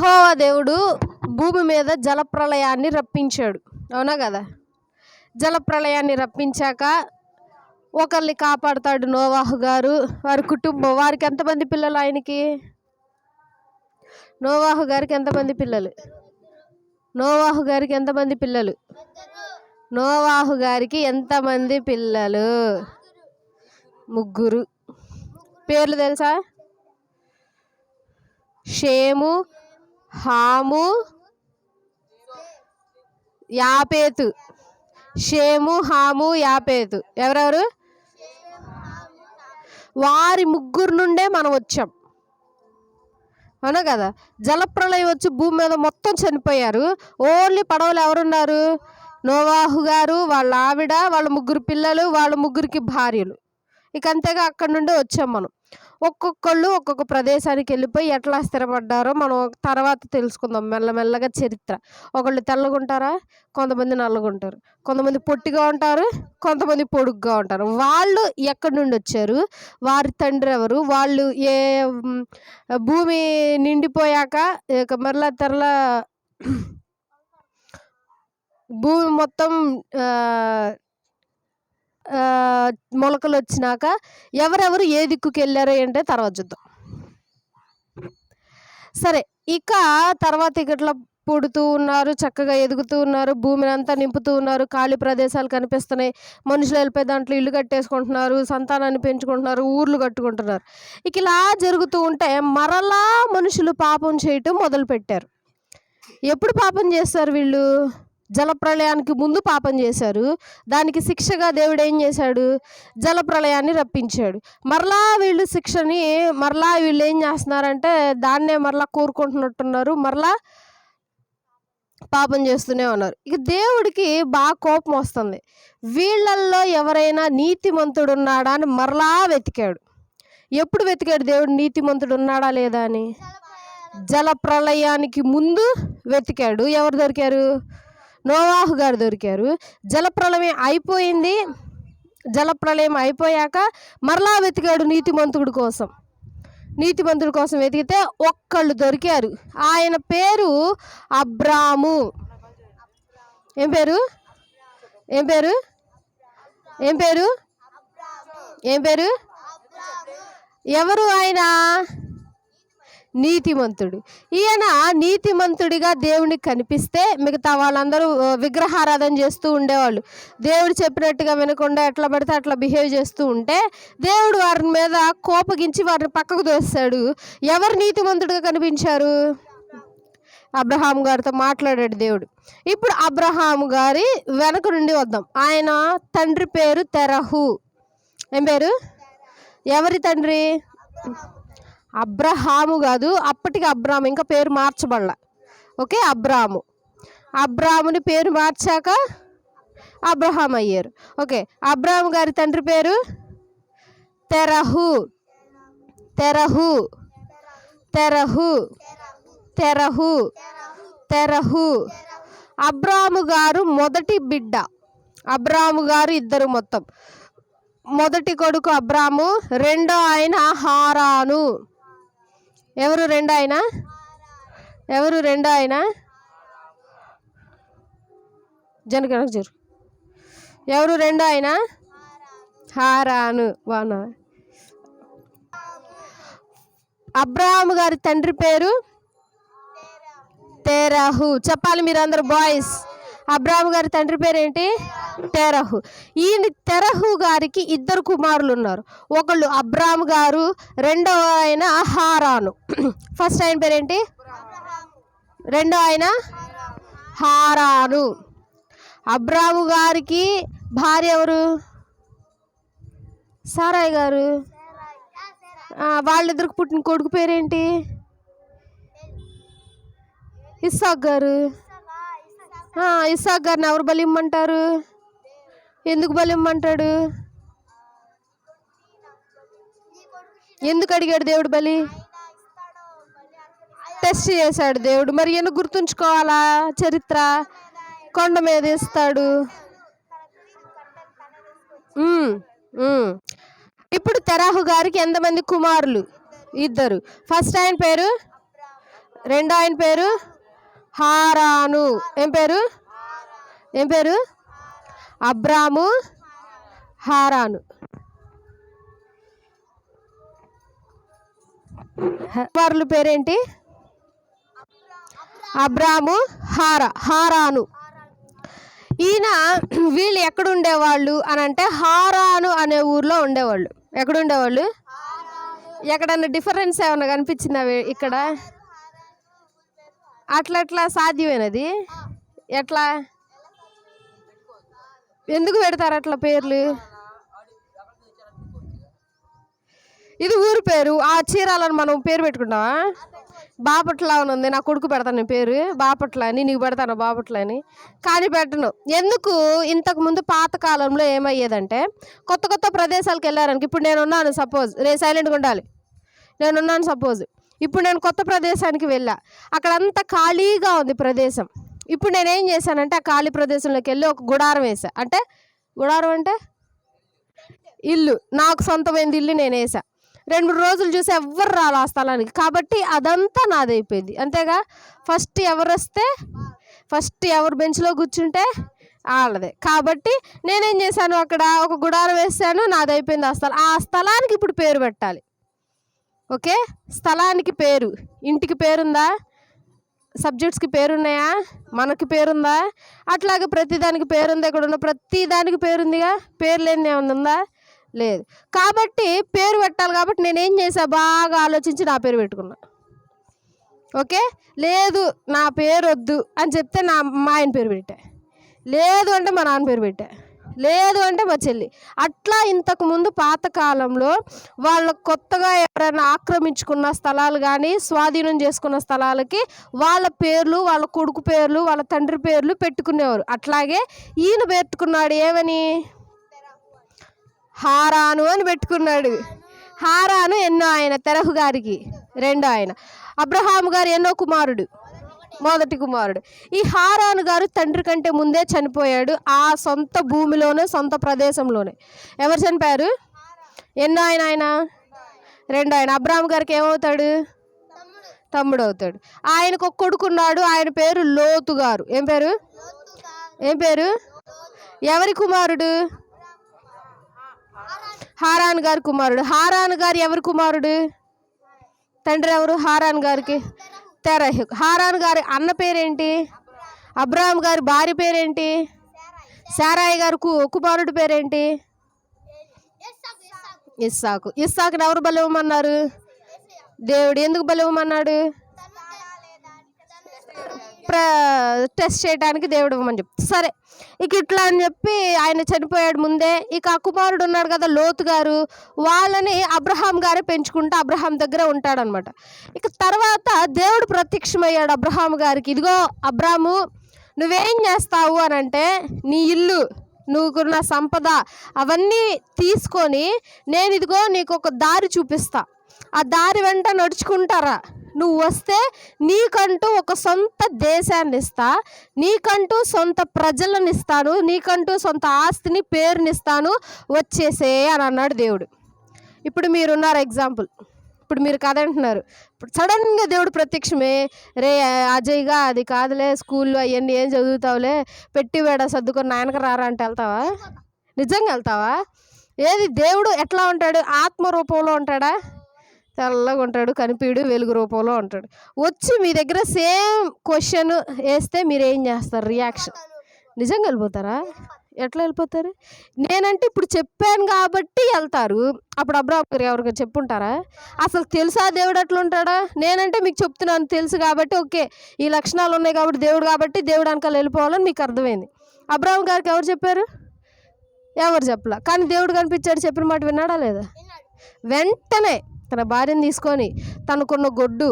యహోవా దేవుడు భూమి మీద జలప్రళయాన్ని రప్పించాడు. అవునా కదా? జలప్రళయాన్ని రప్పించాక ఒకరిని కాపాడుతాడు నోవాహు గారు. వారి కుటుంబం వారికి ఎంతమంది పిల్లలు ఆయనకి? నోవాహు గారికి ఎంతమంది పిల్లలు? నోవాహు గారికి ఎంతమంది పిల్లలు? నోవాహు గారికి ఎంతమంది పిల్లలు? ముగ్గురు. పేర్లు తెలుసా? షేము హాము యాపేతు. షేము హాము యాపేతు. ఎవరెవరు? వారి ముగ్గురు నుండే మనం వచ్చాం. అవునా కదా? జలప్రలయం వచ్చి భూమి మీద మొత్తం చనిపోయారు. ఓన్లీ పడవలు ఎవరున్నారు? నోవాహు గారు వాళ్ళ ఆవిడ వాళ్ళ ముగ్గురు పిల్లలు వాళ్ళ ముగ్గురికి భార్యలు. ఇక అంతేగా అక్కడి నుండి వచ్చాం మనం. ఒక్కొక్కళ్ళు ఒక్కొక్క ప్రదేశానికి వెళ్ళిపోయి ఎట్లా స్థిరపడ్డారో మనం తర్వాత తెలుసుకుందాం మెల్లమెల్లగా చరిత్ర. ఒకళ్ళు తెల్లగుంటారా? కొంతమంది నల్లగుంటారు. కొంతమంది పొట్టిగా ఉంటారు కొంతమంది పొడుగ్గా ఉంటారు. వాళ్ళు ఎక్కడి నుండి వచ్చారు? వారి తండ్రి ఎవరు? వాళ్ళు ఏ భూమి నిండిపోయాక ఇక మరలా తెరల భూమి మొత్తం మొలకలు వచ్చినాక ఎవరెవరు ఏ దిక్కుకి వెళ్ళారు అంటే తర్వాత చూద్దాం. సరే ఇక తర్వాత ఇట్లా పుడుతూ ఉన్నారు చక్కగా ఎదుగుతూ ఉన్నారు భూమిని అంతా నింపుతూ ఉన్నారు ఖాళీ ప్రదేశాలు కనిపిస్తున్నాయి మనుషులు వెళ్ళిపోయి దాంట్లో ఇల్లు కట్టేసుకుంటున్నారు సంతానాన్ని పెంచుకుంటున్నారు ఊర్లు కట్టుకుంటున్నారు. ఇక ఇలా జరుగుతూ ఉంటే మరలా మనుషులు పాపం చేయటం మొదలుపెట్టారు. ఎప్పుడు పాపం చేస్తారు వీళ్ళు? జలప్రలయానికి ముందు పాపం చేశారు. దానికి శిక్షగా దేవుడు ఏం చేశాడు? జలప్రళయాన్ని రప్పించాడు. మరలా వీళ్ళు శిక్షని మరలా వీళ్ళు ఏం చేస్తున్నారంటే దాన్నే మరలా కోరుకుంటున్నట్టున్నారు. మరలా పాపం చేస్తూనే ఉన్నారు. ఇక దేవుడికి బాగా కోపం వస్తుంది. వీళ్ళల్లో ఎవరైనా నీతిమంతుడు ఉన్నాడా అని మరలా వెతికాడు. ఎప్పుడు వెతికాడు దేవుడు నీతిమంతుడు ఉన్నాడా లేదా అని? జల ప్రళయానికి ముందు వెతికాడు. ఎవరు దొరికారు? నోవాహు గారు దొరికారు. జలప్రళయం అయిపోయింది. జలప్రళయం అయిపోయాక మరలా వెతికాడు నీతిమంతుడి కోసం. నీతిమంతుడి కోసం వెతికితే ఒక్కళ్ళు దొరికారు. ఆయన పేరు అబ్రాము. ఏం పేరు? ఏం పేరు? ఏం పేరు? ఏం పేరు? ఎవరు ఆయన? నీతిమంతుడు. ఈయన నీతిమంతుడిగా దేవునికి కనిపిస్తే మిగతా వాళ్ళందరూ విగ్రహారాధన చేస్తూ ఉండేవాళ్ళు. దేవుడు చెప్పినట్టుగా వినకుండా ఎట్లా పడితే అట్లా బిహేవ్ చేస్తూ ఉంటే దేవుడు వారి మీద కోపగించి వారిని పక్కకు తోస్తాడు ఎవరు నీతిమంతుడిగా కనిపించారు? అబ్రహాం గారితో మాట్లాడాడు దేవుడు. ఇప్పుడు అబ్రహాం గారి వెనక నుండి వద్దాం. ఆయన తండ్రి పేరు తెరహు. ఏం పేరు? ఎవరి తండ్రి? అబ్రహాము కాదు అప్పటికి అబ్రాము ఇంకా పేరు మార్చబడ ఓకే అబ్రాము. అబ్రాముని పేరు మార్చాక అబ్రహాం అయ్యారు. ఓకే అబ్రాము గారి తండ్రి పేరు తెరహు. తెరహు. తెరహు. తెరహు. తెరహు. అబ్రాము గారు మొదటి బిడ్డ. అబ్రాము గారు ఇద్దరు మొత్తం. మొదటి కొడుకు అబ్రాము రెండో ఆయన హారాను. ఎవరు రెండో ఆయన ఎవరు రెండో ఆయన జనగణ జరు. ఎవరు రెండో ఆయన హారాను. వానా అబ్రాహాము గారి తండ్రి పేరు? తెరహు. చెప్పాలి మీరందరూ బాయ్స్. అబ్రాహం గారి తండ్రి పేరేంటి? తెరహు. ఈయన తెరహు గారికి ఇద్దరు కుమారులు ఉన్నారు ఒకళ్ళు అబ్రాహం గారు రెండవ ఆయన హారాను. ఫస్ట్ ఆయన పేరేంటి? రెండో ఆయన హారాను. అబ్రాము గారికి భార్య ఎవరు? సారాయ్ గారు. వాళ్ళిద్దరికి పుట్టిన కొడుకు పేరేంటి? ఇస్సాక్ గారు. ఇసాక్ గారిని ఎవరు బలి ఇమ్మంటారు ఎందుకు బలి ఇమ్మంటాడు ఎందుకు అడిగాడు దేవుడు బలి? టెస్ట్ చేశాడు దేవుడు. మరి ఎందుకు గుర్తుంచుకోవాలా చరిత్ర? కొండ మీద ఇస్తాడు ఇప్పుడు తెరాహు గారికి ఎంతమంది కుమారులు? ఇద్దరు. ఫస్ట్ ఆయన పేరు? రెండో ఆయన పేరు? హారాను. ఏం పేరు? ఏం పేరు? అబ్రాము హారాను. వారుల పేరేంటి? అబ్రాము హార హారాను. ఈయన వీళ్ళు ఎక్కడుండేవాళ్ళు అని అంటే హారాను అనే ఊర్లో ఉండేవాళ్ళు. ఎక్కడుండేవాళ్ళు? ఎక్కడన్నా డిఫరెన్స్ ఏమైనా కనిపించిందా ఇక్కడ? అట్లా ఎట్లా ఎట్లా? ఎందుకు పెడతారు అట్లా పేర్లు? ఇది ఊరు పేరు. ఆ చీరాలను మనం పేరు పెట్టుకుంటావా బాపట్ల అని ఉంది. నా కొడుకు పెడతాను పేరు. బాపట్ల అని నీకు పెడతాను బాపట్ల అని కానీ పెట్టను. ఎందుకు ఇంతకుముందు పాతకాలంలో ఏమయ్యేదంటే కొత్త కొత్త ప్రదేశాలకు వెళ్ళారనుకో ఇప్పుడు నేను ఉన్నాను సపోజ్ రే సైలెంట్గా ఉండాలి. నేనున్నాను సపోజ్ ఇప్పుడు నేను కొత్త ప్రదేశానికి వెళ్ళా. అక్కడ అంతా ఖాళీగా ఉంది ప్రదేశం. ఇప్పుడు నేను ఏం చేశానంటే ఆ ఖాళీ ప్రదేశంలోకి వెళ్ళి ఒక గుడారం వేసా అంటే గుడారం అంటే? ఇల్లు. నాకు సొంతమైనది ఇల్లు నేను వేసా రెండు మూడు రోజులు చూసి ఎవ్వరు రాలి ఆ స్థలానికి. కాబట్టి అదంతా నాదైపోయింది అంతేగా? ఫస్ట్ ఎవరు వస్తే ఫస్ట్ ఎవరు బెంచ్లో కూర్చుంటే వాళ్ళదే. కాబట్టి నేనేం చేశాను అక్కడ ఒక గుడారం వేసాను నాదైపోయింది ఆ స్థలం. ఆ స్థలానికి ఇప్పుడు పేరు పెట్టాలి. ఓకే? స్థలానికి పేరు. ఇంటికి పేరుందా? సబ్జెక్ట్స్కి పేరున్నాయా? మనకి పేరుందా? అట్లాగే ప్రతిదానికి పేరుంది? ఇక్కడ ఉన్న ప్రతిదానికి పేరుందిగా? పేరు లేని ఏమన్నా ఉందా? లేదు. కాబట్టి పేరు పెట్టాలి కాబట్టి నేనేం చేసాను చేసా బాగా ఆలోచించి నా పేరు పెట్టుకున్నా. ఓకే? లేదు నా పేరు వద్దు అని చెప్తే నా మా ఆయన పేరు పెట్టా. లేదు అంటే మా నాన్న పేరు పెట్టా. లేదు అంటే మా చెల్లి. అట్లా ఇంతకు ముందు పాతకాలంలో వాళ్ళ కొత్తగా ఎవరైనా ఆక్రమించుకున్న స్థలాలు కానీ స్వాధీనం చేసుకున్న స్థలాలకి వాళ్ళ పేర్లు వాళ్ళ కొడుకు పేర్లు వాళ్ళ తండ్రి పేర్లు పెట్టుకునేవారు. అట్లాగే ఈయన పెట్టుకున్నాడు ఏమని? హారాను అని పెట్టుకున్నాడు. హారాను ఎన్నో ఆయన? తెరహు గారికి. రెండో ఆయన. అబ్రహాము గారు ఎన్నో కుమారుడు? మొదటి కుమారుడు. ఈ హారాను గారు తండ్రి కంటే ముందే చనిపోయాడు ఆ సొంత భూమిలోనే సొంత ప్రదేశంలోనే. ఎవరు చనిపోయారు? ఎన్నో ఆయన? ఆయన రెండో ఆయన అబ్రాహం గారికి ఏమవుతాడు? తమ్ముడు అవుతాడు ఆయనకు ఒక కొడుకున్నాడు ఆయన పేరు లోతు గారు. ఏం పేరు? ఏం పేరు? ఎవరి కుమారుడు? హారాన్ గారి కుమారుడు. హారాన్ గారు ఎవరి కుమారుడు? తండ్రి ఎవరు? హారాన్ గారికి. తెరహు హారాన్ గారి అన్న పేరేంటి? అబ్రాహం గారి భార్య పేరేంటి? సారాయి గారి కు- కుమారుడు పేరేంటి? ఇస్సాకు. ఇస్సాకుని ఎవరు బలివ్వమన్నారు దేవుడు. ఎందుకు బలివ్వమన్నాడు ప్ర టెస్ట్ చేయడానికి దేవుడు ఇవ్వమని చెప్తే సరే ఇక ఇట్లా అని చెప్పి ఆయన చనిపోయాడు ముందే ఇక ఆ కుమారుడు ఉన్నాడు కదా లోతు గారు వాళ్ళని అబ్రహాం గారే పెంచుకుంటూ అబ్రహాం దగ్గర ఉంటాడనమాట. ఇక తర్వాత దేవుడు ప్రత్యక్షమయ్యాడు అబ్రహాం గారికి. ఇదిగో అబ్రాము నువ్వేం చేస్తావు అని అంటే నీ ఇల్లు నువ్వుకున్న సంపద అవన్నీ తీసుకొని నేను ఇదిగో నీకు ఒక దారి చూపిస్తా. ఆ దారి వెంట నడుచుకుంటారా? నువ్వు వస్తే నీకంటూ ఒక సొంత దేశాన్ని ఇస్తా నీకంటూ సొంత ప్రజలను ఇస్తాను నీకంటూ సొంత ఆస్తిని పేరునిస్తాను వచ్చేసే అని అన్నాడు దేవుడు. ఇప్పుడు మీరున్నారు ఎగ్జాంపుల్. ఇప్పుడు మీరు కథ అంటున్నారు. ఇప్పుడు సడన్గా దేవుడు ప్రత్యక్షమే రే అజయ్గా అది కాదులే స్కూల్లో అవన్నీ ఏం చదువుతావులే పెట్టి వేడ సర్దుకొని నాయనకు రారా అంటే వెళ్తావా? నిజంగా వెళ్తావా? ఏది దేవుడు ఎట్లా ఉంటాడు? ఆత్మ రూపంలో ఉంటాడా? తెల్లగా ఉంటాడు కనిపీడు వెలుగు రూపంలో ఉంటాడు. వచ్చి మీ దగ్గర సేమ్ క్వశ్చన్ వేస్తే మీరు ఏం చేస్తారు? రియాక్షన్. నిజంగా వెళ్ళిపోతారా? ఎట్లా వెళ్ళిపోతారు? నేనంటే ఇప్పుడు చెప్పాను కాబట్టి వెళ్తారు. అప్పుడు అబ్రాహం గారు ఎవరికి చెప్పుంటారా? అసలు తెలుసా దేవుడు అట్లా ఉంటాడా? నేనంటే మీకు చెప్తున్నాను తెలుసు కాబట్టి ఓకే. ఈ లక్షణాలు ఉన్నాయి కాబట్టి దేవుడు కాబట్టి దేవుడు వెనకాల వెళ్ళిపోవాలని మీకు అర్థమైంది. అబ్రాహం గారికి ఎవరు చెప్పారు? ఎవరు చెప్పలా? కానీ దేవుడు కనిపించాడు చెప్పిన మాట విన్నాడా లేదా? వెంటనే తన భార్యను తీసుకొని తనకున్న గొడ్డు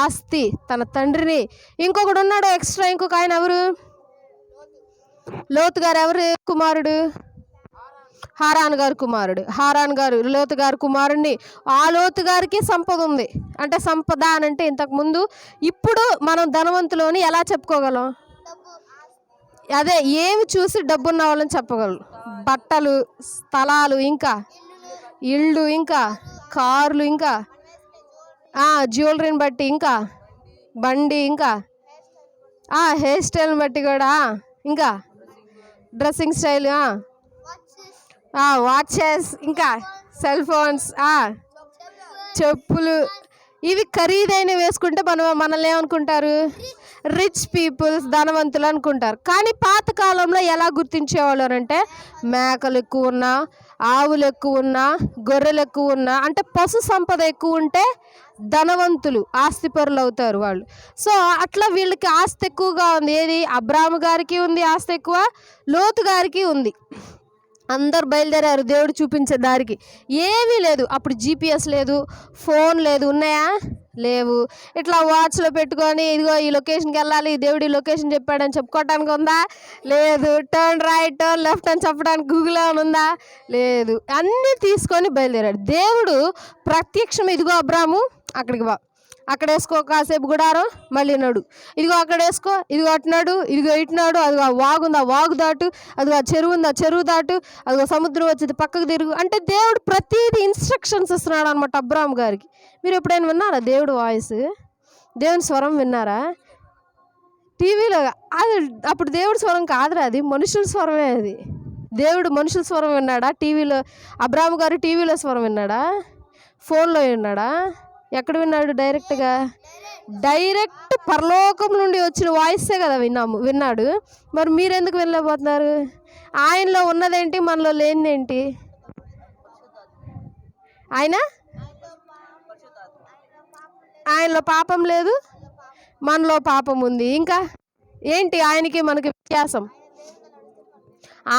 ఆస్తి తన తండ్రిని ఇంకొకడు ఉన్నాడు ఎక్స్ట్రా ఇంకొక ఆయన ఎవరు? లోతు గారు ఎవరు? కుమారుడు? హారాన్ గారు కుమారుడు. హారాన్ గారు లోతు గారు కుమారుడిని ఆ లోతు గారికి సంపద ఉంది. అంటే సంపద అని అంటే ఇంతకుముందు ఇప్పుడు మనం ధనవంతులోని ఎలా చెప్పుకోగలం? అదే ఏమి చూసి డబ్బున్న వాళ్ళని చెప్పగలం? బట్టలు స్థలాలు ఇంకా ఇళ్ళు ఇంకా కార్లు ఇంకా జ్యువెలరీని బట్టి ఇంకా బండి ఇంకా హెయిర్ స్టైల్ని బట్టి కూడా ఇంకా డ్రెస్సింగ్ స్టైల్ వాచెస్ ఇంకా సెల్ ఫోన్స్ చెప్పులు ఇవి ఖరీదైన వేసుకుంటే మనం మనల్ని ఏమనుకుంటారు? రిచ్ పీపుల్స్ ధనవంతులు అనుకుంటారు. కానీ పాతకాలంలో ఎలా గుర్తించేవాళ్ళు అంటే మేకలు ఎక్కువ ఉన్నా ఆవులు ఎక్కువ ఉన్నా గొర్రెలు ఎక్కువ ఉన్నా అంటే పశు సంపద ఎక్కువ ఉంటే ధనవంతులు ఆస్తిపరులు అవుతారు వాళ్ళు. సో అట్లా వీళ్ళకి ఆస్తి ఎక్కువగా ఉంది. ఏది? అబ్రాహ్మ గారికి ఉంది ఆస్తి ఎక్కువ లోతు గారికి ఉంది. అందరు బయలుదేరారు దేవుడు చూపించే దారికి. ఏమీ లేదు. అప్పుడు జీపీఎస్ లేదు ఫోన్ లేదు ఉన్నాయా? లేవు. ఇట్లా వాచ్లో పెట్టుకొని ఇదిగో ఈ లొకేషన్కి వెళ్ళాలి దేవుడు ఈ లొకేషన్ చెప్పాడని చెప్పుకోవటానికి ఉందా? లేదు. టర్న్ రైట్ టర్న్ లెఫ్ట్ అని చెప్పడానికి గూగుల్ అని ఉందా? లేదు. అన్నీ తీసుకొని బయలుదేరాడు. దేవుడు ప్రత్యక్షం ఇదిగో అబ్రాము అక్కడికి బా అక్కడ వేసుకో కాసేపు గుడారం మళ్ళీ నడు. ఇదిగో అక్కడ వేసుకో ఇదిగో అట్టినాడు ఇదిగో ఇట్టినాడు అదిగో ఆ వాగు ఉంది ఆ వాగు దాటు అదిగో ఆ చెరువు ఉంది ఆ చెరువు దాటు అదిగో సముద్రం వచ్చేది పక్కకు తిరుగు. అంటే దేవుడు ప్రతిదీ ఇన్స్ట్రక్షన్స్ ఇస్తున్నాడు అనమాట అబ్రామ్ గారికి. మీరు ఎప్పుడైనా విన్నారా దేవుడు వాయిస్? దేవుని స్వరం విన్నారా? టీవీలో అది అప్పుడు దేవుడి స్వరం కాదురా అది మనుషుల స్వరమే అది. దేవుడు మనుషుల స్వరం విన్నాడా? టీవీలో అబ్రామ్ గారు టీవీలో స్వరం విన్నాడా? ఫోన్లో విన్నాడా? ఎక్కడ విన్నాడు డైరెక్ట్గా? డైరెక్ట్ పరలోకం నుండి వచ్చిన వాయిసే కదా విన్నాము విన్నాడు. మరి మీరెందుకు వెళ్ళబోతున్నారు ఆయనలో ఉన్నదేంటి మనలో లేనిదేంటి? ఆయన? ఆయనలో పాపం లేదు మనలో పాపం ఉంది. ఇంకా ఏంటి ఆయనకి మనకి వ్యత్యాసం?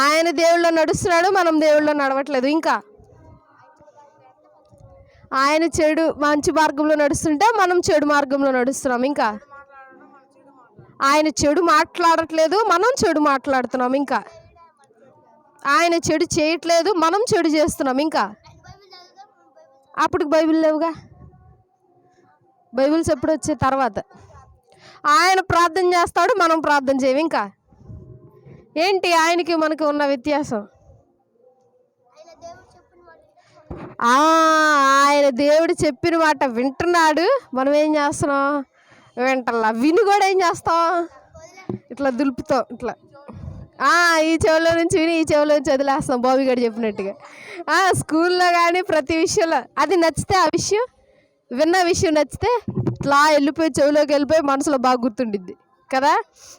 ఆయన దేవుళ్ళో నడుస్తున్నాడు మనం దేవుళ్ళో నడవట్లేదు. ఇంకా ఆయన చెడు మంచి మార్గంలో నడుస్తుంటే మనం చెడు మార్గంలో నడుస్తున్నాం. ఇంకా ఆయన చెడు మాట్లాడట్లేదు మనం చెడు మాట్లాడుతున్నాం. ఇంకా ఆయన చెడు చేయట్లేదు మనం చెడు చేస్తున్నాం. ఇంకా అప్పుడు బైబిల్ లేవుగా? బైబిల్స్ ఎప్పుడు వచ్చే తర్వాత? ఆయన ప్రార్థన చేస్తాడు మనం ప్రార్థన చేయం ఇంకా ఏంటి ఆయనకి మనకు ఉన్న వ్యత్యాసం ఆ, ఆయన దేవుడు చెప్పిన మాట వింటున్నాడు. మనం ఏం చేస్తున్నాం? వింటల్లా. విని కూడా ఏం చేస్తాం? ఇట్లా దులుపుతాం. ఇట్లా. ఆ, ఈ చెవిలో నుంచి విని ఈ చెవిలో నుంచి వదిలేస్తాం బాబీ గారు చెప్పినట్టుగా. ఆ, స్కూల్లో కానీ ప్రతి విషయంలో అది నచ్చితే ఆ విషయం విన్న విషయం నచ్చితే ఇట్లా వెళ్ళిపోయి చెవిలోకి వెళ్ళిపోయి మనసులో బాగా గుర్తుండిద్ది. కదా?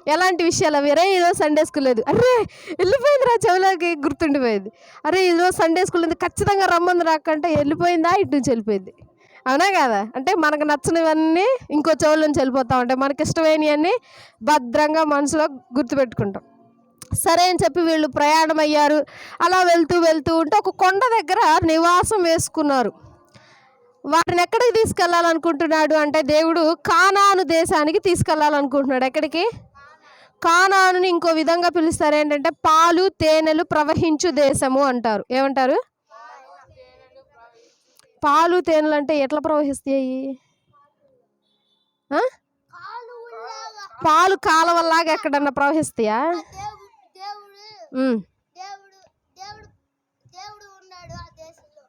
ఎలాంటి విషయాలు అవి? అరే ఈరోజు సండే స్కూల్ లేదు. అరే వెళ్ళిపోయింది రా గుర్తుండిపోయేది. అరే ఈరోజు సండే స్కూల్ ఉంది. ఖచ్చితంగా రమ్మంది రాకంటే వెళ్ళిపోయిందా? ఇటు నుంచి వెళ్ళిపోయింది. అవునా కదా? అంటే మనకు నచ్చినవన్నీ ఇంకో చెవుల నుంచి వెళ్ళిపోతా ఉంటాయి. మనకి ఇష్టమైనవన్నీ భద్రంగా మనసులో గుర్తుపెట్టుకుంటాం. సరే అని చెప్పి వీళ్ళు ప్రయాణం అయ్యారు అలా వెళ్తూ వెళ్తూ ఉంటే ఒక కొండ దగ్గర నివాసం వేసుకున్నారు. వాటిని ఎక్కడికి తీసుకెళ్ళాలనుకుంటున్నాడు అంటే దేవుడు కానాను దేశానికి తీసుకెళ్ళాలనుకుంటున్నాడు ఎక్కడికి? కానానుని ఇంకో విధంగా పిలుస్తారు. ఏంటంటే పాలు తేనెలు ప్రవహించు దేశము అంటారు. ఏమంటారు? పాలు తేనెలు అంటే ఎట్లా ప్రవహిస్తాయి? పాలు కాలవల్లాగా ఎక్కడన్నా ప్రవహిస్తాయా దేవుడు ఉమ్. దేవుడు దేవుడు దేవుడు ఉన్నాడు ఆ దేశంలో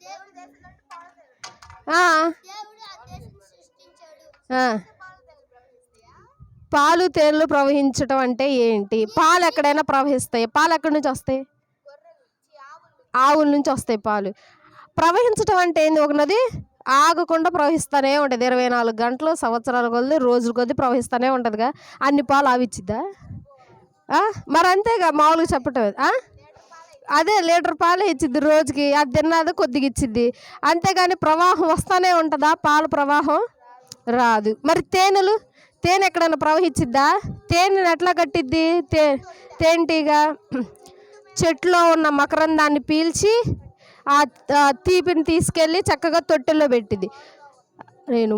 దేవుడు దేశంలో ఆ, దేవుడు ఆ దేశం సృష్టించాడు ఆ. పాలు తేనెలు ప్రవహించటం అంటే ఏంటి? పాలు ఎక్కడైనా ప్రవహిస్తాయి? పాలు ఎక్కడి నుంచి వస్తాయి? ఆవుల నుంచి వస్తాయి పాలు. ప్రవహించటం అంటే ఏంది? ఒక నది ఆగకుండా ప్రవహిస్తూనే ఉంటుంది. ఇరవై నాలుగు గంటలు సంవత్సరాల కొద్ది రోజుల కొద్ది ప్రవహిస్తూనే ఉంటుందిగా. అన్ని పాలు ఆవిచ్చిద్దా? మరి అంతేగా మామూలుగా చెప్పటం అదే లీటర్ పాలు ఇచ్చిద్ది రోజుకి అది తిన్నది కొద్దిగా ఇచ్చిద్ది. అంతేగాని ప్రవాహం వస్తూనే ఉంటుందా? పాల ప్రవాహం రాదు. మరి తేనెలు? తేనె ఎక్కడైనా ప్రవహించిద్దా తేనెను ఎట్లా కట్టిద్ది? తే తేనెటీగా చెట్లో ఉన్న మకరందాన్ని పీల్చి ఆ తీపిని తీసుకెళ్ళి చక్కగా తొట్టెలో పెట్టింది నేను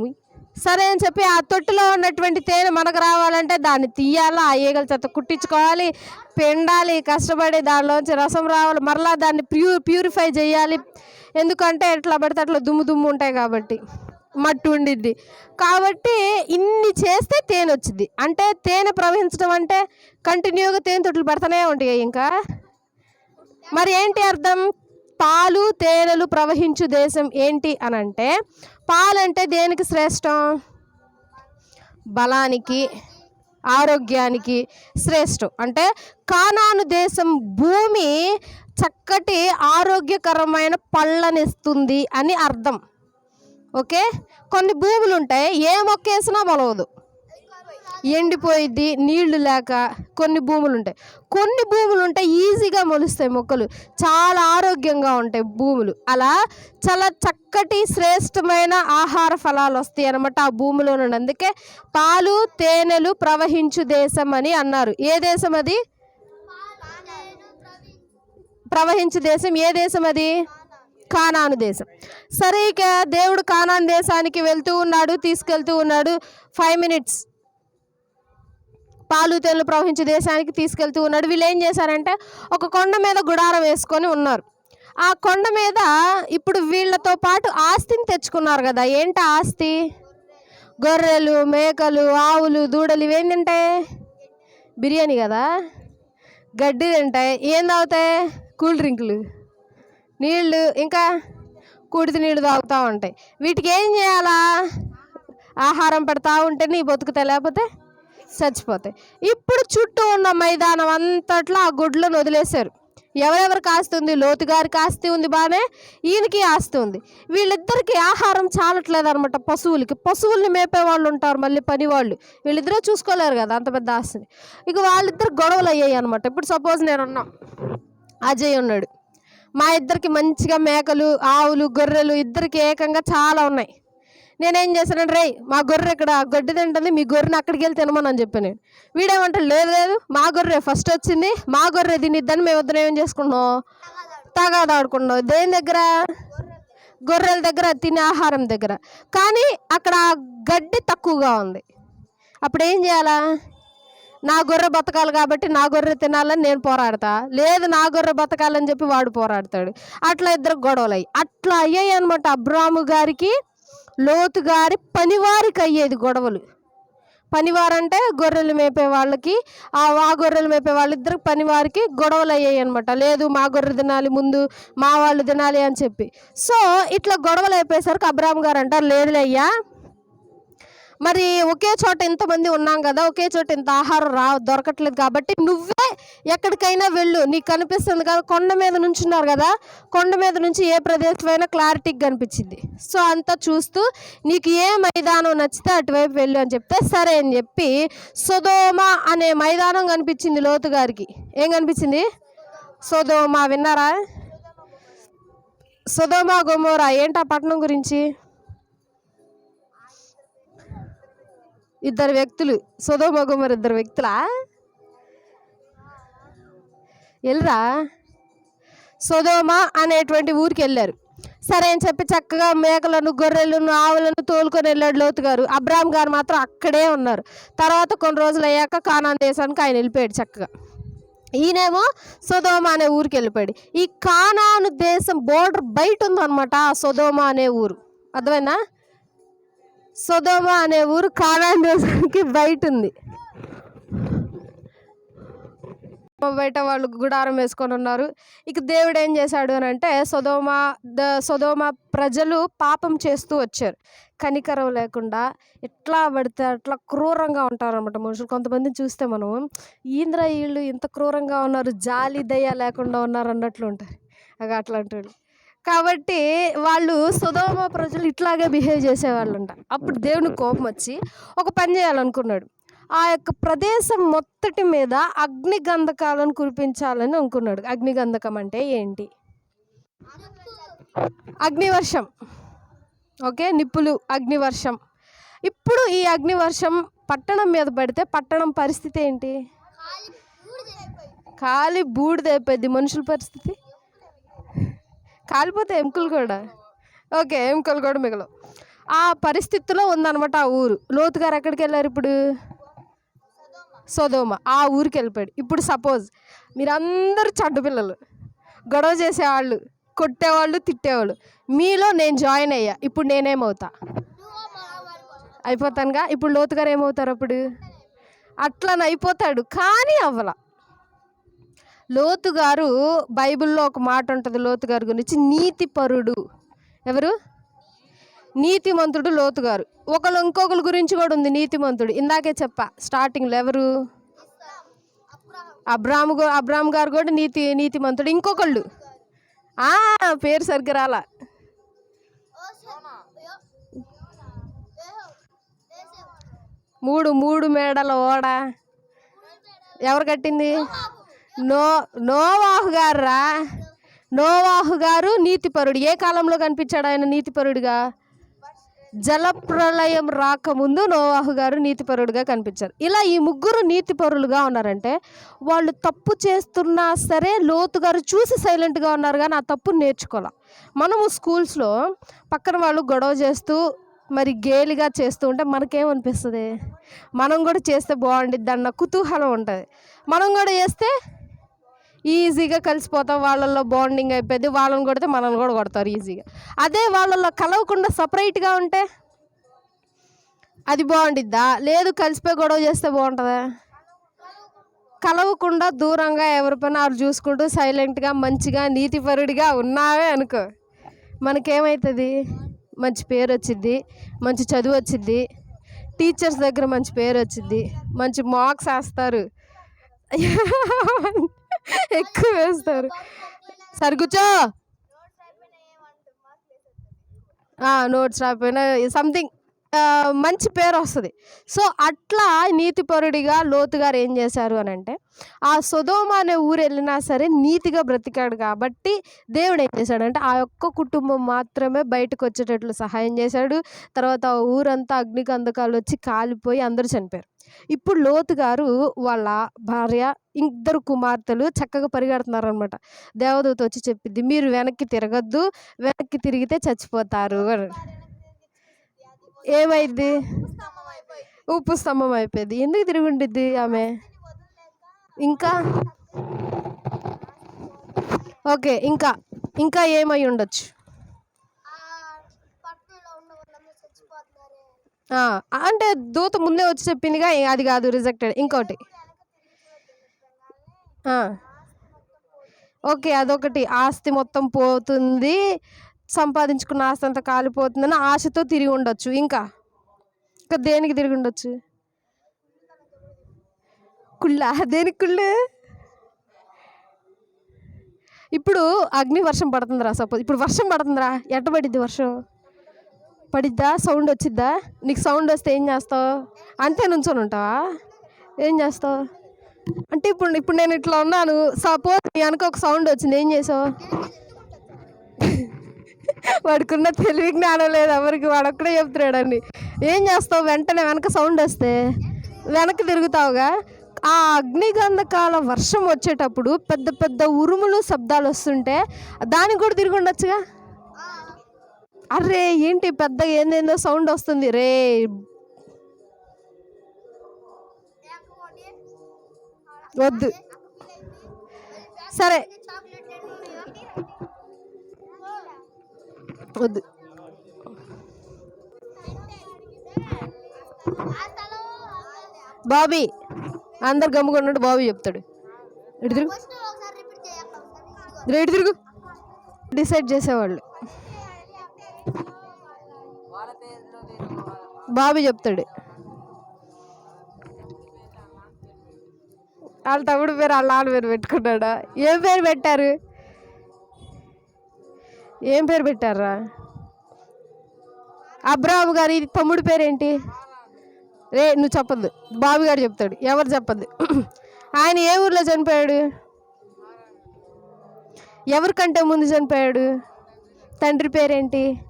సరే అని చెప్పి ఆ తొట్టిలో ఉన్నటువంటి తేనె మనకు రావాలంటే దాన్ని తీయాలా ఆ ఈగల చేత కుట్టించుకోవాలి పిండాలి కష్టపడి దానిలోంచి రసం రావాలి మరలా దాన్ని ప్యూ ప్యూరిఫై చేయాలి. ఎందుకంటే ఎట్లా పడితే అట్లా దుమ్ము దుమ్ము ఉంటాయి కాబట్టి మట్టి ఉండిద్ది. కాబట్టి ఇన్ని చేస్తే తేనె వచ్చింది అంటే తేనె ప్రవహించడం అంటే కంటిన్యూగా తేనె తొట్లు పడుతూనే ఉంటాయి ఇంకా. మరి ఏంటి అర్థం? పాలు తేనెలు ప్రవహించు దేశం ఏంటి అని అంటే పాలంటే దేనికి శ్రేష్టం? బలానికి ఆరోగ్యానికి శ్రేష్టం. అంటే కానాను దేశం భూమి చక్కటి ఆరోగ్యకరమైన పళ్ళనిస్తుంది అని అర్థం. ఓకే? కొన్ని భూములు ఉంటాయి ఏ మొక్క వేసినా మొలవదు. ఎండిపోయిద్ది నీళ్ళు లేక కొన్ని భూములు ఉంటాయి కొన్ని భూములు ఉంటాయి ఈజీగా మొలుస్తాయి మొక్కలు. చాలా ఆరోగ్యంగా ఉంటాయి భూములు. అలా చాలా చక్కటి శ్రేష్టమైన ఆహార ఫలాలు వస్తాయి అనమాట ఆ భూమిలో నుండి. అందుకే పాలు తేనెలు ప్రవహించు దేశం అని అన్నారు. ఏ దేశం అది? ప్రవహించు దేశం. ఏ దేశం అది? కానాను దేశం. సరే ఇక దేవుడు కానాను దేశానికి వెళ్తూ ఉన్నాడు తీసుకెళ్తూ ఉన్నాడు. Five minutes. పాలు తేనెలు ప్రవహించే దేశానికి తీసుకెళ్తూ ఉన్నాడు. వీళ్ళు ఏం చేశారంటే ఒక కొండ మీద గుడారం వేసుకొని ఉన్నారు. ఆ కొండ మీద ఇప్పుడు వీళ్ళతో పాటు ఆస్తిని తెచ్చుకున్నారు కదా. ఏంటి ఆస్తి? గొర్రెలు మేకలు ఆవులు దూడలు ఇవేం తింటాయి? బిర్యానీ కదా. గడ్డి తింటాయి. ఏం తాగుతాయి? కూల్ డ్రింకులు. నీళ్ళు ఇంకా కుడితి నీళ్ళు తాగుతూ ఉంటాయి. వీటికి ఏం చేయాలా? ఆహారం పెడతా ఉంటే నీ బతుకుతాయి. లేకపోతే చచ్చిపోతాయి. ఇప్పుడు చుట్టూ ఉన్న మైదానం అంతట్లో ఆ గుడ్లను వదిలేశారు. ఎవరెవరికి ఆస్తి ఉంది? లోతు గారికి ఆస్తి ఉంది బాగానే ఈయనకి ఆస్తి ఉంది. వీళ్ళిద్దరికి ఆహారం చాలట్లేదు అనమాట పశువులకి. పశువుల్ని మేపే వాళ్ళు ఉంటారు మళ్ళీ పని వాళ్ళు వీళ్ళిద్దరే చూసుకోలేరు కదా అంత పెద్ద ఆస్తిని. ఇక వాళ్ళిద్దరు గొడవలు అయ్యాయి అనమాట ఇప్పుడు సపోజ్ నేను ఉన్నా అజయ్ ఉన్నాడు. మా ఇద్దరికి మంచిగా మేకలు ఆవులు గొర్రెలు ఇద్దరికి ఏకంగా చాలా ఉన్నాయి. నేనేం చేశానంటే రై మా గొర్రె ఇక్కడ గడ్డి తింటుంది మీ గొర్రెని అక్కడికి వెళ్ళి తినమని చెప్పి నేను వీడేమంటాడు లేదు లేదు మా గొర్రె ఫస్ట్ వచ్చింది మా గొర్రె తినిద్దని మేము ఇద్దరం ఏం చేసుకున్నాం? తగాదాడుకున్నాం దేని దగ్గర? గొర్రెల దగ్గర తినే ఆహారం దగ్గర. కానీ అక్కడ గడ్డి తక్కువగా ఉంది. అప్పుడు ఏం చేయాలా? నా గొర్రె బతకాలి కాబట్టి నా గొర్రె తినాలని నేను పోరాడతా. లేదు నా గొర్రె బతకాలని చెప్పి వాడు పోరాడతాడు. అట్లా ఇద్దరు గొడవలు అయ్యి అట్లా అయ్యాయి అనమాట అబ్రాము గారికి లోతుగారి పనివారికి అయ్యేది గొడవలు. పనివారంటే గొర్రెలు మేపే వాళ్ళకి ఆ గొర్రెలు మేపే వాళ్ళిద్దరు పనివారికి గొడవలు అయ్యాయి అనమాట లేదు మా గొర్రె తినాలి ముందు మా వాళ్ళు తినాలి అని చెప్పి. సో ఇట్లా గొడవలు అయిపోయేసరికి అబ్రామ్ గారు అంటారు లేదులే అయ్యా మరి ఒకే చోట ఇంతమంది ఉన్నాం కదా ఒకే చోట ఇంత ఆహారం రా దొరకట్లేదు కాబట్టి నువ్వే ఎక్కడికైనా వెళ్ళు. నీకు కనిపిస్తుంది కదా కొండ మీద నుంచి ఉన్నారు కదా కొండ మీద నుంచి ఏ ప్రదేశమైనా క్లారిటీగా కనిపించింది. సో అంతా చూస్తూ నీకు ఏ మైదానం నచ్చితే అటువైపు వెళ్ళు అని చెప్తే సరే అని చెప్పి సుధోమ అనే మైదానం కనిపించింది లోతు గారికి. ఏం కనిపించింది? సుధోమ విన్నారా? సుధోమ గొమోరా ఏంటి ఆ పట్టణం గురించి? ఇద్దరు వ్యక్తులు సొదోమ ఇద్దరు వ్యక్తులా? వెళ్ళరా సుధోమ అనేటువంటి ఊరికి వెళ్ళారు సరే అని చెప్పి చక్కగా మేకలను గొర్రెలను ఆవులను తోలుకొని వెళ్ళాడు లోతు గారు. అబ్రామ్ గారు మాత్రం అక్కడే ఉన్నారు. తర్వాత కొన్ని రోజులు అయ్యాక కానాన్ దేశానికి ఆయన వెళ్ళిపోయాడు చక్కగా. ఈయనేమో సుధోమ అనే ఊరికి వెళ్ళిపోయాడు. ఈ కానాను దేశం బోర్డర్ బయట ఉందన్నమాట సుధోమ అనే ఊరు. అర్థమైనా సొదోమ అనే ఊరు కానాన్ దేశానికి బయట ఉంది బయట వాళ్ళు గుడారం వేసుకొని ఉన్నారు. ఇక దేవుడు ఏం చేశాడు అని అంటే సొదోమ ద సొదోమ ప్రజలు పాపం చేస్తూ వచ్చారు. కనికరం లేకుండా ఎట్లా పడితే అట్లా క్రూరంగా ఉంటారనమాట మనుషులు. కొంతమందిని చూస్తే మనం ఈంద్ర వీళ్ళు ఇంత క్రూరంగా ఉన్నారు జాలి దయ లేకుండా ఉన్నారు అన్నట్లు ఉంటారు. అగ అట్లాంటి వాళ్ళు కాబట్టి వాళ్ళు సుధోమ ప్రజలు ఇట్లాగే బిహేవ్ చేసేవాళ్ళంట. అప్పుడు దేవుని కోపం వచ్చి ఒక పని చేయాలనుకున్నాడు. ఆ యొక్క ప్రదేశం మొత్తటి మీద అగ్ని గంధకాలను కురిపించాలని అనుకున్నాడు. అగ్ని గంధకం అంటే ఏంటి? అగ్నివర్షం. ఓకే? నిప్పులు అగ్నివర్షం. ఇప్పుడు ఈ అగ్నివర్షం పట్టణం మీద పడితే పట్టణం పరిస్థితి ఏంటి? ఖాళీ ఖాళీ బూడిదైపోయింది మనుషుల పరిస్థితి? కాలిపోతే ఎముకలు కూడా. ఓకే ఎముకలు కూడా మిగలవు. ఆ పరిస్థితిలో ఉందన్నమాట ఆ ఊరు. లోతు గారు ఎక్కడికి వెళ్ళారు ఇప్పుడు? సొదోమ. ఆ ఊరికి వెళ్ళిపోయాడు. ఇప్పుడు సపోజ్ మీరందరూ చెడ్డ పిల్లలు. గొడవ చేసేవాళ్ళు కొట్టేవాళ్ళు తిట్టేవాళ్ళు. మీలో నేను జాయిన్ అయ్యా. ఇప్పుడు నేనేమవుతా? అయిపోతానుగా? ఇప్పుడు లోతుగారు ఏమవుతారు అప్పుడు? అట్లా అయిపోతాడు. కానీ అవ్వల. లోతు గారు బైబిల్లో ఒక మాట ఉంటుంది లోతు గారి గురించి నీతి పరుడు ఎవరు? నీతిమంతుడు లోతు గారు. ఒకళ్ళు ఇంకొకరి గురించి కూడా ఉంది నీతిమంతుడు. ఇందాకే చెప్పా స్టార్టింగ్లో ఎవరు? అబ్రామ్ అబ్రామ్ గారు కూడా నీతి నీతిమంతుడు. ఇంకొకళ్ళు. ఆ, పేరు సరిగ్గా రాలా. మూడు మూడు మేడల ఓడ. ఎవరు కట్టింది? నో నోవాహు గారా రా నోవాహు గారు నీతిపరుడు. ఏ కాలంలో కనిపించాడు ఆయన నీతిపరుడుగా? జలప్రలయం రాకముందు నోవాహు గారు నీతిపరుడుగా కనిపించారు. ఇలా ఈ ముగ్గురు నీతిపరులుగా ఉన్నారంటే వాళ్ళు తప్పు చేస్తున్నా సరే లోతు గారు చూసి సైలెంట్గా ఉన్నారు కానీ ఆ తప్పు నేర్చుకోవాలి మనము స్కూల్స్లో పక్కన వాళ్ళు గొడవ చేస్తూ మరి గేలిగా చేస్తూ ఉంటే మనకేమనిపిస్తుంది? మనం కూడా చేస్తే బాగుండిద్ది అన్న కుతూహలం ఉంటుంది. మనం కూడా చేస్తే ఈజీగా కలిసిపోతాం వాళ్ళల్లో బాండింగ్ అయిపోయింది వాళ్ళని కొడితే మనల్ని కూడా కొడతారు ఈజీగా. అదే వాళ్ళల్లో కలవకుండా సపరేట్గా ఉంటే అది బాగుండిద్దా? లేదు కలిసిపోయి గొడవ చేస్తే బాగుంటుందా? కలవకుండా దూరంగా ఎవరి పని చూసుకుంటూ సైలెంట్గా మంచిగా నీతిపరుడిగా ఉన్నావే అనుకో. మనకేమవుతుంది మంచి పేరు వచ్చిద్ది మంచి చదువు వచ్చిద్ది టీచర్స్ దగ్గర మంచి పేరు వచ్చింది మంచి మార్క్స్ వేస్తారు. ఎక్కువ వేస్తారు. సరి కూర్చో. నోట్స్ రాకపోయినా సంథింగ్ మంచి పేరు వస్తుంది. సో అట్లా నీతిపరుడిగా లోతుగారు ఏం చేశారు అని అంటే ఆ సుధోమ అనే ఊరు వెళ్ళినా సరే నీతిగా బ్రతికాడు కాబట్టి దేవుడు ఏం చేశాడంటే ఆ యొక్క కుటుంబం మాత్రమే బయటకు వచ్చేటట్లు సహాయం చేశాడు. తర్వాత ఆ ఊరంతా అగ్నికందకాలు వచ్చి కాలిపోయి అందరూ చనిపోయారు. ఇప్పుడు లోతు గారు వాళ్ళ భార్య ఇద్దరు కుమార్తెలు చక్కగా పరిగెడుతున్నారు అనమాట దేవదూత వచ్చి చెప్పింది మీరు వెనక్కి తిరగద్దు వెనక్కి తిరిగితే చచ్చిపోతారు. అని ఏమైంది? ఉప్పు స్తంభం అయిపోయింది. ఎందుకు తిరిగి ఉండిద్ది ఆమె? ఇంకా? ఓకే ఇంకా ఇంకా ఏమై ఉండొచ్చు పట్టణంలో ఉన్న వాళ్ళందరూ చచ్చిపోతున్నారే ఆ, అంటే దూత ముందే వచ్చి చెప్పిందిగా అది కాదు రిజెక్టెడ్ ఇంకోటి. ఓకే అదొకటి. ఆస్తి మొత్తం పోతుంది సంపాదించుకున్న ఆస్తి అంతా కాలిపోతుందని ఆశతో తిరిగి ఉండొచ్చు. ఇంకా? ఇంకా దేనికి తిరిగి ఉండొచ్చు? కుళ్ళ? దేనికి కుళ్ళు? ఇప్పుడు అగ్ని వర్షం పడుతుందిరా సపోజ్ ఇప్పుడు వర్షం పడుతుందిరా. ఎట్ట పడిద్ది వర్షం? పడిద్దా? సౌండ్ వచ్చిద్దా? నీకు సౌండ్ వస్తే ఏం చేస్తావు? అంతే నుంచొని ఉంటావా? ఏం చేస్తావు? అంటే ఇప్పుడు ఇప్పుడు నేను ఇట్లా ఉన్నాను. సపోజ్ నీ వెనక ఒక సౌండ్ వచ్చింది. ఏం చేసావు? వాడుకున్న తెలివి జ్ఞానం లేదు. ఎవరికి? వాడొక్కడే చెప్తున్నాడండి. ఏం చేస్తావు? వెంటనే వెనక సౌండ్ వస్తే వెనక్కి తిరుగుతావుగా? ఆ అగ్నిగంధకాల వర్షం వచ్చేటప్పుడు పెద్ద పెద్ద ఉరుములు శబ్దాలు వస్తుంటే దానికి కూడా తిరిగి ఉండొచ్చుగా? అరే ఏంటి పెద్ద ఏందేందో సౌండ్ వస్తుంది. రే. వద్దు. సరే. వద్దు. బాబీ అందరు గమ్ముకున్నట్టు బాబీ చెప్తాడు. ఇటు తిరుగు? రేటు తిరుగు? డిసైడ్ చేసేవాళ్ళు. బాబీ చెప్తాడు. వాళ్ళ తమ్ముడు పేరు వాళ్ళ నాన్న పేరు పెట్టుకున్నాడా? ఏం పేరు పెట్టారు? ఏం పేరు పెట్టారా? గారు గారి తమ్ముడు పేరేంటి? రే నువ్వు చెప్పద్దు. బాబు గారు చెప్తాడు. ఎవరు చెప్పద్దు. ఆయన ఏ ఊర్లో చనిపోయాడు? ఎవరికంటే ముందు చనిపోయాడు? తండ్రి పేరేంటి?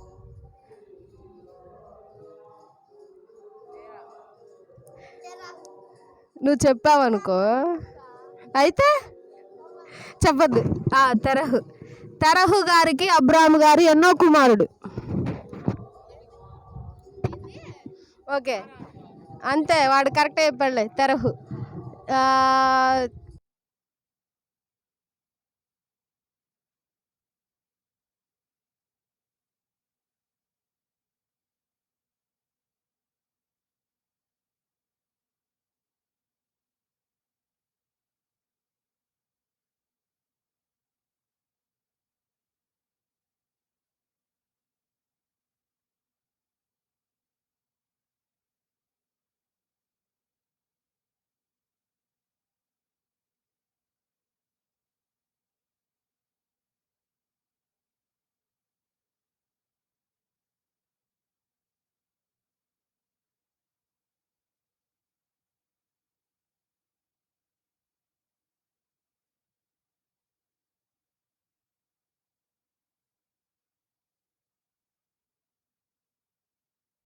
నువ్వు చెప్పావనుకో. అయితే చెప్పద్దు. తరహు తెరహు. తెరహు గారికి అబ్రాహం గారు ఎన్నో కుమారుడు. ఓకే. అంతే వాడు కరెక్టే చెప్పాడులే తెరహు.